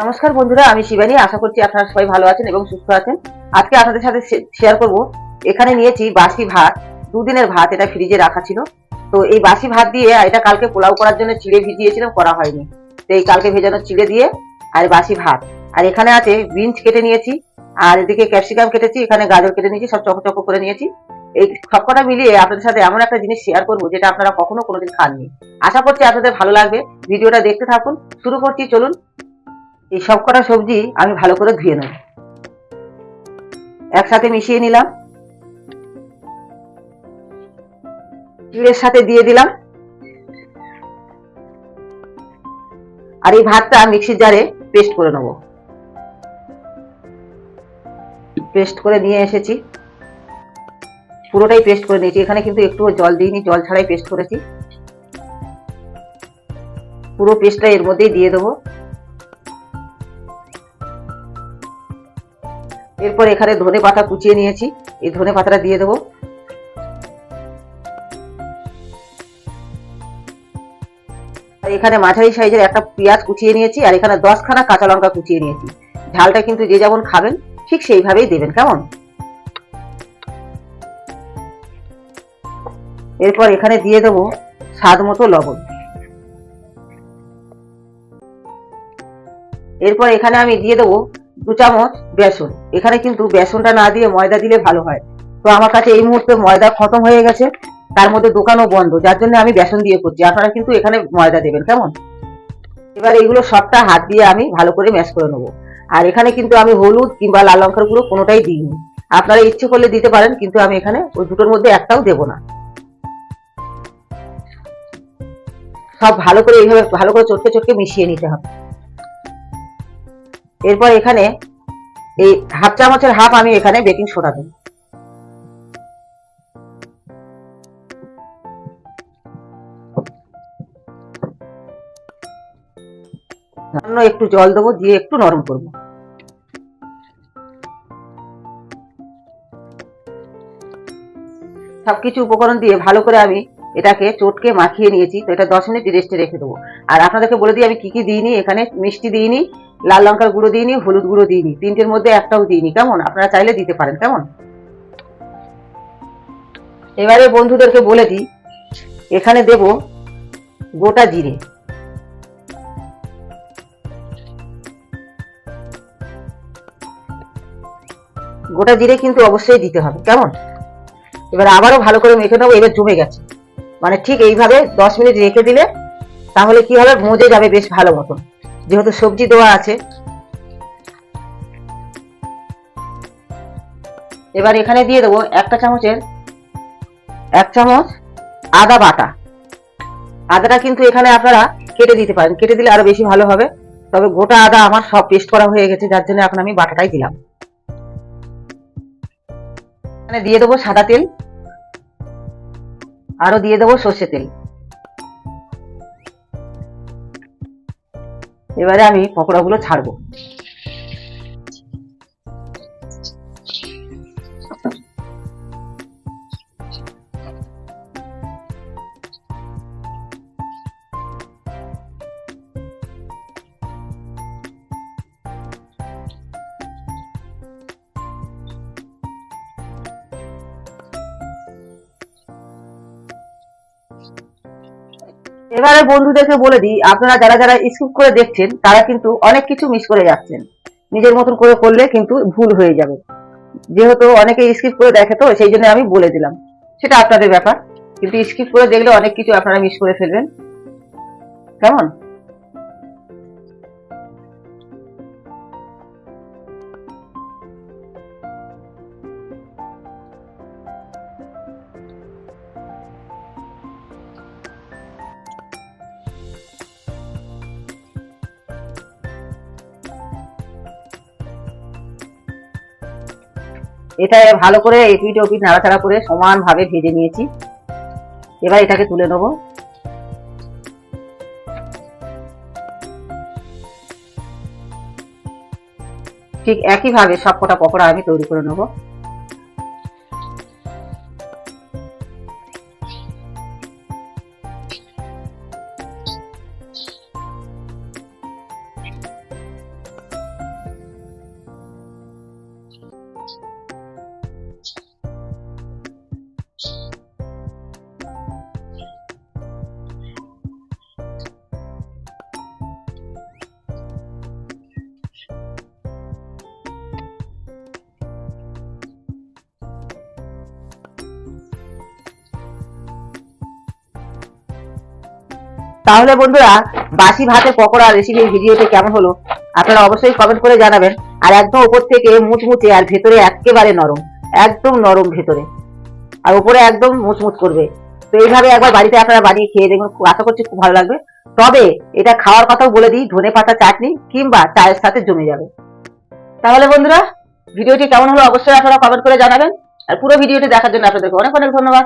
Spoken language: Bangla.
নমস্কার বন্ধুরা, আমি শিবানী। আশা করছি আপনারা সবাই ভালো আছেন এবং সুস্থ আছেন। আজকে আপনাদের সাথে শেয়ার করব। এখানে নিয়েছি বাসি ভাত। দুদিনের ভাত এটা ফ্রিজে রাখা ছিল। তো এই বাসি ভাত দিয়ে এটা কালকে পোলাও করার জন্য চিড়ে ভিজিয়েছিলাম, করা হয়নি। তো এই কালকে ভেজানো চিড়ে দিয়ে আর বাসি ভাত। আর এখানে আছে বিনস কেটে নিয়েছি, আর এদিকে ক্যাপসিকাম কেটেছি, এখানে গাজর কেটে নিয়েছি, সব চকো চকো করে নিয়েছি। এই সবকটা মিলিয়ে আপনাদের সাথে এমন একটা জিনিস শেয়ার করব, যেটা আপনারা কখনো কোনোদিন খাননি। আশা করছি আপনাদের ভালো লাগবে। ভিডিওটা দেখতে থাকুন। শুরু করছি, চলুন। এই সব কটা সবজি আমি ভালো করে ধুয়ে নেব। একসাথে মিশিয়ে নিলাম। চিড়ের সাথে দিয়ে দিলাম। আর এই ভাতটা মিক্সির জারে পেস্ট করে নেব। পেস্ট করে নিয়ে এসেছি। পুরোটাই পেস্ট করে নিয়েছি। এখানে কিন্তু একটু জল দিইনি, জল ছাড়াই পেস্ট করেছি। পুরো পেস্টটা এর মধ্যেই দিয়ে দেবো। এরপর এখানে ধনে পাতা কুচিয়ে নিয়েছি। এই ধনে পাতাটা দিয়ে দেবো। এখানে মাঝারি সাইজের একটা পেঁয়াজ কুচিয়ে নিয়েছি, আর এখানে দশখানা কাঁচা লঙ্কা কুচিয়ে নিয়েছি। ঝালটা কিন্তু যে যেমন খাবেন, ঠিক সেইভাবেই দেবেন, কেমন? এরপর এখানে দিয়ে দেবো স্বাদ মতো লবণ। এরপর এখানে আমি দিয়ে দেবো দু চামচ বেসন। এখানে কিন্তু বেসনটা না দিয়ে ময়দা দিলে ভালো হয়। তো আমার কাছে এই মুহূর্তে ময়দা খতম হয়ে গেছে। তার মধ্যে দোকানও বন্ধ, যার জন্য আমি বেসন দিয়ে করছি। আপনারা কিন্তু এখানে ময়দা দেবেন, কেমন? এবার এইগুলো সবটা হাত দিয়ে আমি ভালো করে ম্যাশ করে নেব। আর এখানে কিন্তু আমি হলুদ কিংবা লাল লঙ্কার গুঁড়ো কোনোটাই দিইনি। আপনারা ইচ্ছে করলে দিতে পারেন, কিন্তু আমি এখানে ওই দুটোর মধ্যে একটাও দেবো না। সব ভালো করে এইভাবে ভালো করে চটকে চটকে মিশিয়ে নিতে হবে। এরপর এখানে এই হাফ চামচের হাফ আমি এখানে বেকিং সোডা দেব। সামান্য একটু জল দেবো, দিয়ে একটু নরম করব। সবকিছু উপকরণ দিয়ে ভালো করে আমি এটাকে চটকে মাখিয়ে নিয়েছি, তো এটা দশ মিনিট রেস্টে রেখে দেবো। আর আপনাদেরকে বলে দিই, আমি কি কি দিইনি, এখানে মিষ্টি দিইনি লাল লঙ্কার গুঁড়ো দিইনি হলুদ গুঁড়ো দিইনি তিনটের মধ্যে একটাও দিইনি কেমন? আপনারা চাইলে দিতে পারেন, কেমন? এবারে বন্ধুদেরকে বলে দিই, এখানে দেব গোটা জিরে। গোটা জিরে কিন্তু অবশ্যই দিতে হবে, কেমন? এবার আবারও ভালো করে মেখে নেব, এবার জমে গেছে। মানে ঠিক এইভাবে দশ মিনিট রেখে দিলে তাহলে কি হবে? মজে যাবে বেশ ভালো মতন। যেহেতু সবজি দেওয়া আছে। এবার এখানে দিয়ে দেবো একটা চামচের এক চামচ আদা বাটা। আদাটা কিন্তু এখানে আপনারা কেটে দিতে পারেন। কেটে দিলে আরও বেশি ভালো হবে। তবে গোটা আদা আমার সব পেস্ট করা হয়ে গেছে, যার জন্য এখন আমি বাটাটাই দিলাম। এখানে দিয়ে দেবো সাদা তেল। আরও দিয়ে দেবো সর্ষে তেল। এবারে আমি পকোড়াগুলো ছাড়বো। এবারে বন্ধুদেরকে বলে দিই, আপনারা যারা যারা স্কুপ করে দেখছেন, তারা কিন্তু অনেক কিছু মিস করে যাচ্ছেন। নিজের মতন করে করলে কিন্তু ভুল হয়ে যাবে। যেহেতু অনেকে স্কিপ করে দেখে তো, সেই জন্য আমি বলে দিলাম। সেটা আপনাদের ব্যাপার। কিন্তু স্কিপ করে দেখলে অনেক কিছু আপনারা মিস করে ফেলবেন। কেমন? এটা ভালো করে এপিট ওপিট নাড়াচাড়া করে সমানভাবে ভেজে নিয়েছি। এবার এটাকে তুলে নেব। ঠিক একইভাবে সব কটা পকোড়া আমি তৈরি করে নেব। তাহলে বন্ধুরা, বাসি ভাতের পকোড়া রেসিপি ভিডিওটি কেমন হলো? আপনারা অবশ্যই কমেন্ট করে জানাবেন। আর একদম উপর থেকে মুচমুচে আর ভেতরে একেবারে নরম, একদম নরম ভেতরে। আর উপরে একদম মুচমুচ করবে। তো এইভাবে একবার বাড়িতে আপনারা বানিয়ে খেয়ে দেখুন, আশা করছি খুব ভালো লাগবে। তবে এটা খাওয়ার কথাও বলে দিই, ধনে পাতা, চাটনি কিংবা চায়ের সাথে জমে যাবে। তাহলে বন্ধুরা ভিডিওটি কেমন হলো অবশ্যই আপনারা কমেন্ট করে জানাবেন। আর পুরো ভিডিওটি দেখার জন্য আপনাদেরকে অনেক অনেক ধন্যবাদ।